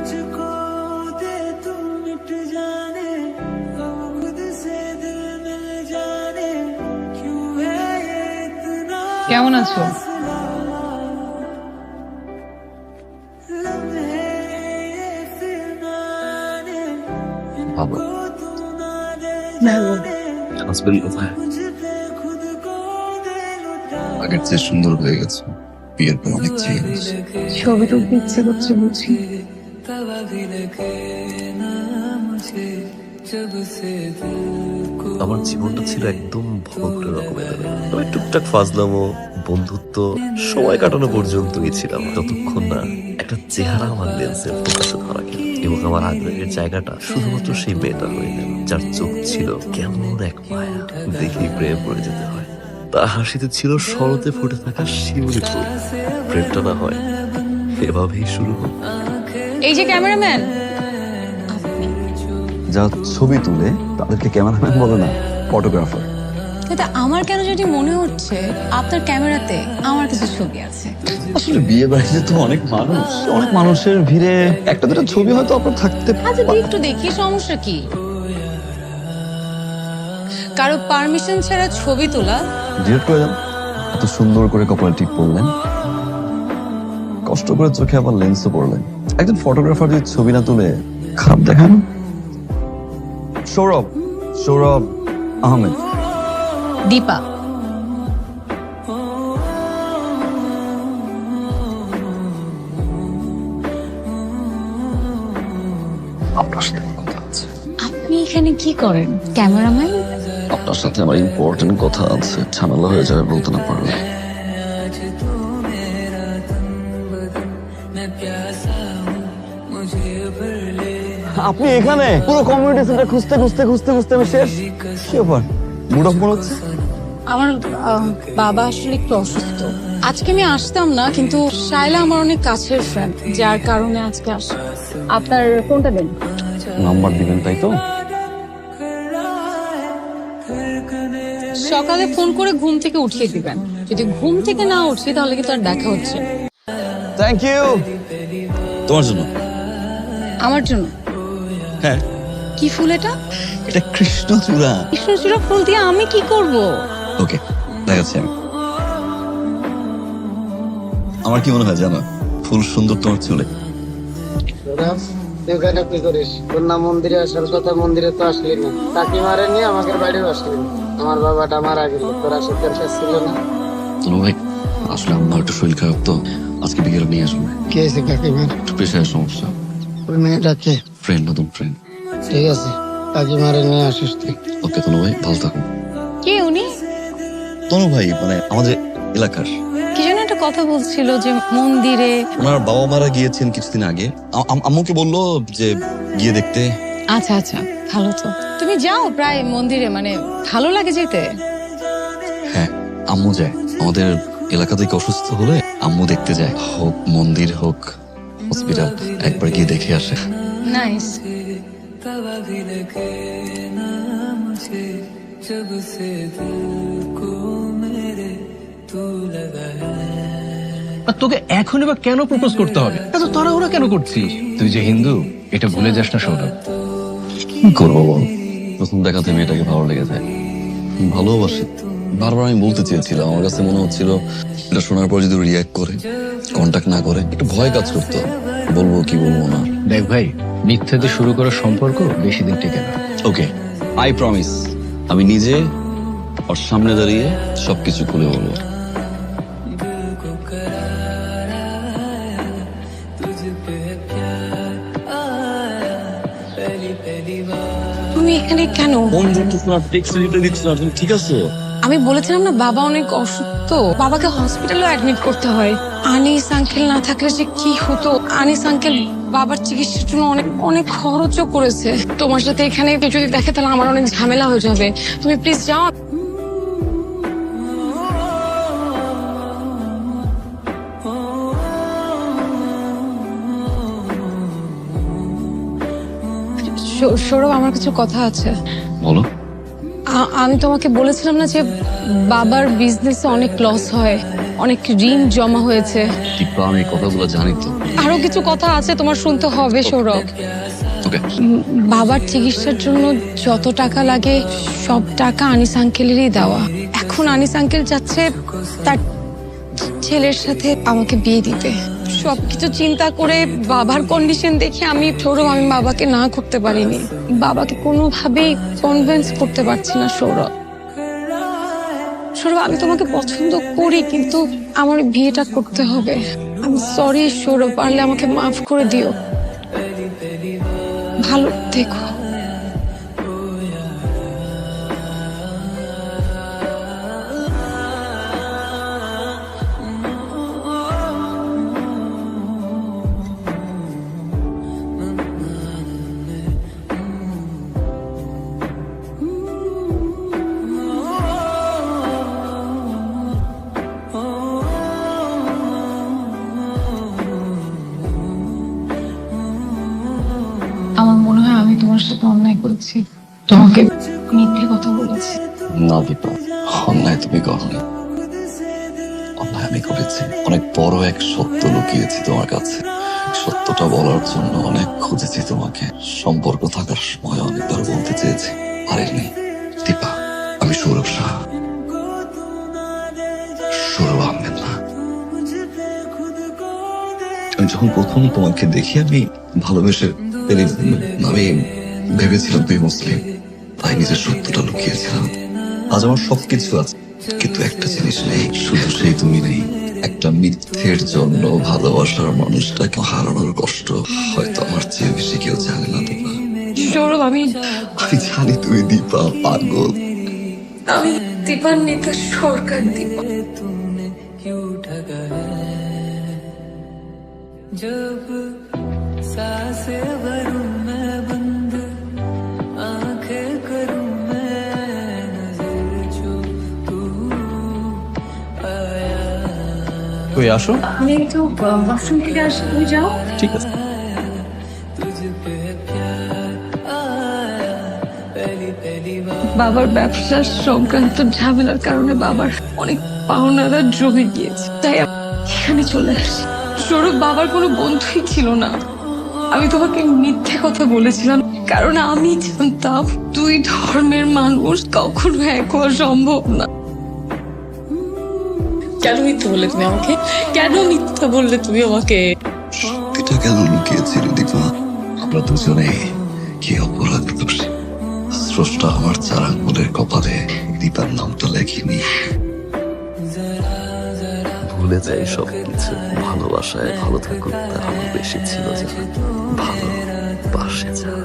मुझको दे तू मिट जाने गम खुद से दिल मिल जाने क्यों है ये इतना কেমন আছো लम्हे ये फिर ना आने ভালো तू ना दे হাজবেন্ড কোথায় मुझ पे खुद को दे लुटा আগের চেয়ে সুন্দর হয়ে গেছে বিয়ের পর অনেক চেঞ্জ ছবি তুলতে ইচ্ছে করছে বুঝি तवा भी लगे ना मुझे जब से दिल को আমার জীবনটা ছিল একদম ভরপুর রকমের আমি টুকটাক ফাজলামো বন্ধুত্ব সময় কাটানো পর্যন্তই ছিলাম যতক্ষণ না একটা চেহারা আমার লেন্সের ফোকাসে ধরা গেল এবং আমার আগ্রহের জায়গাটা শুধুমাত্র সেই মেয়েটা হয়ে গেল যার চোখ ছিল কেমন এক মায়া দেখেই প্রেম পড়ে যেতে হয় তার হাসিতে ছিল শরতে ফুটে থাকা শিউলি ফুল প্রেমটা না হয় এভাবেই শুরু হোক এই যে ক্যামেরাম্যান। যা ছবি তুলে তাদেরকে ক্যামেরাম্যান বলে না ফটোগ্রাফার। কিন্তু আমার কেন যদি মনে হচ্ছে আপনার ক্যামেরাতে আমার কিছু ছবি আছে। আসলে বিয়ে বাড়িতে তো অনেক মানুষ অনেক মানুষের ভিড়ে একটা দুটো ছবি হয়তো আপনার থাকতে আচ্ছা একটু দেখি সমস্যা কি? কারও পারমিশন ছাড়া ছবি তোলা? ডিলেট করে দেন এত সুন্দর করে কপাল টিপ পড়লেন। কষ্ট করে চোখে আবার লেন্সও পড়লেন। একজন ফটোগ্রাফার যদি ছবি না তুলে খারাপ দেখান? সৌরভ সৌরভ আহমেদ। দীপা। আপনার সাথে কথা আছে। আপনি এখানে কি করেন? ক্যামেরাম্যান? আপনার সাথে আমার ইম্পর্টেন্ট কথা আছে। ঝামেলা হয়ে যাবে বলতে না পারলে। আপনি এখানে? পুরো কমিউনিটি সেন্টার খুঁজতে খুঁজতে খুঁজতে খুঁজতে আমি শেষ? কি ব্যাপার? মুড অফ মনে হচ্ছে? আমার বাবা আসলে একটু অসুস্থ। আজকে আমি আসতাম না কিন্তু শাইলা আমার অনেক কাছের ফ্রেন্ড যার কারণে আজকে আস আপনার কোনটা দেন? নাম্বার দিবেন তাই তো? সকালে ফোন করে ঘুম থেকে উঠিয়ে দিবেন। যদি ঘুম থেকে না উঠি তাহলে কিন্তু আর দেখা হচ্ছে থ্যাংক ইউ তোমার জন্য। আমার জন্য? হ্যাঁ। কি ফুল এটা? এটা কৃষ্ণচূড়া। কৃষ্ণচূড়া ফুল দিয়ে আমি কি করব? ওকে দেখাচ্ছি আমি। আমার কি মনে হয় জানো? ফুল সুন্দর তোমার চুলে। রাম, কি করিস। না মন্দিরে আসার কথা মন্দিরে তো আসলি না। বাড়িও আসলি না। আমার বাবাটা মারা গেল তোর আসার দরকার ছিল না। ভাই আসলে আমার একটু শরীর খারাপ তো। আজকে বিকেলে নিয়ে আসব কে আছে কাকিমার একটু প্রেশারের সমস্যা। ওই মেয়েটা কে ফ্রেন্ড নতুন ফ্রেন্ড ঠিক আছে কাকিমারে নিয়ে আসিস তুই। ওকে তনু ভাই ভালো থাকুন। কে উনি? তনু ভাই মানে আমাদের এলাকার। কি যেন একটা কথা বলছিল যে মন্দিরে। ওনার বাবা মারা গিয়েছেন কিছুদিন আগে। আম্মুকে বলল যে গিয়ে দেখতে। আচ্ছা আচ্ছা ভালো তো। তুমি যাও প্রায় মন্দিরে মানে ভালো লাগে যেতে। হ্যাঁ আম্মু যায়। আমাদের এলাকা থেকে অসুস্থ হলে আম্মু দেখতে যায়। হোক মন্দির হোক হসপিটাল একবার গিয়ে দেখে আসে নাইস तवा भी लगे ना मुझे जब से दिल को मेरे तू लगा है আর তোকে এখনই বা কেন প্রপোজ করতে হবে এত তাড়াহুড়া কেন করছিস তুই যে হিন্দু এটা ভুলে যাস না সৌরভ কি করবো বল প্রথম দেখাতে মেয়েটাকে ভালো লেগে যায় ভালোবাসি বারবার আমি বলতে চেয়েছিলাম আমার কাছে মনে হচ্ছিল এটা শোনার পর যদি রিয়াক্ট করে কন্টাক্ট না করে একটু ভয় কাজ করতো। বলব কি বলব না। দেখ ভাই মিথ্যাতে শুরু করা সম্পর্ক বেশি দিন টেকে না। ওকে আই প্রমিস আমি নিজে ওর সামনে দাঁড়িয়ে সবকিছু খুলে বলব। তুমি এখানে কেন? ধরতেছ না টেক্সট দিচ্ছ না তুমি ঠিক আছে? আমি বলেছিলাম না, বাবা অনেক অসুস্থ। বাবাকে হসপিটালে অ্যাডমিট করতে হয়। আনিস আঙ্কেল না থাকলে যে কি হতো? আনিস আঙ্কেল বাবার চিকিৎসার জন্য অনেক অনেক খরচও করেছে। তোমার সাথে এখানে কেউ যদি দেখে, তাহলে আমার অনেক ঝামেলা হয়ে যাবে। তুমি প্লিজ যাও। সৌরভ, আমার কিছু কথা আছে। বলো। আমি তোমাকে বলেছিলাম না যে বাবার বিজনেসে অনেক লস হয় অনেক ঋণ জমা হয়েছে। দীপা আমি এই কথাগুলো জানি তো। আরও কিছু কথা আছে তোমার শুনতে হবে সৌরভ। ওকে বাবার চিকিৎসার জন্য যত টাকা লাগে সব টাকা আনিস আঙ্কেলেরই দেওয়া। এখন আনিস আঙ্কেল যাচ্ছে তার ছেলের সাথে আমাকে বিয়ে দিতে। সবকিছু চিন্তা করে বাবার কন্ডিশন দেখে আমি সৌরভ, আমি বাবাকে না করতে পারিনি। বাবাকে কোনোভাবেই কনভিন্স করতে পারছি না সৌরভ। সৌরভ, আমি তোমাকে পছন্দ করি, কিন্তু আমার বিয়েটা করতে হবে। আমি সরি সৌরভ, পারলে আমাকে মাফ করে দিও। ভালো দেখো মনে হয় আমি তোমার সাথে অন্যায় করেছি। তোমাকে মিথ্যে কথা বলেছি। না, দীপা, অন্যায় তুমি করনি। অন্যায় আমি করেছি। অনেক বড় এক সত্য লুকিয়েছি তোমার কাছে। সত্যটা বলার জন্য অনেক খুঁজেছি তোমাকে। সম্পর্ক থাকার সময় অনেকবার বলতে চেয়েছি। পারিনি। দীপা, আমি সৌরভ শাহ। সৌরভ আহমেদ না। আমি যখন প্রথম তোমাকে দেখি, আমি ভালোবেসে তিনি আমি ভেবেছিলাম তুই মুসলিম। তাই নিজের সত্যটা লুকিয়েছিলাম। আজ আমার সব কিছু আছে কিন্তু একটা জিনিস নেই শুধু সেই তুমি নেই। একটা মিথ্যের জন্য ভালোবাসার মানুষটাকে হারানোর কষ্ট হয়তো আমার চেয়ে বেশি কেউ জানে না দীপা। সৌরভ আমি আমি জানি তুই দীপা পাগল। আমি দীপার নেতা সরকার দীপা। जब তুই আসো? আমি একটু ওয়াশরুম থেকে আসি তুমি যাও। ঠিক আছে। বাবার ব্যবসার সংক্রান্ত ঝামেলার কারণে বাবার অনেক পাওনাদার জমে গিয়েছে। তাই এখানে চলে আসি। সৌরভ বাবার কোনো বন্ধুই ছিল না। আমি তোমাকে মিথ্যে কথা বলেছিলাম, কারণ আমি জানতাম দুই ধর্মের মানুষ, কখনো এক হওয়া সম্ভব না। কেন মিথ্যে বললে তুমি আমাকে? কেন মিথ্যা বললে তুমি আমাকে? সত্যিটা কেন লুকিয়েছিল, দীপা? আমরা দুজনেই কি অপরাধ দোষী স্রষ্টা আমার চার আঙ্গুলের কপালে দীপার নামটা লেখিনি। ভুলে যাই সব কিছু। ভালোবাসায় ভালো থাকুক তার বেশি ছিল যা ভালো বাসে যারা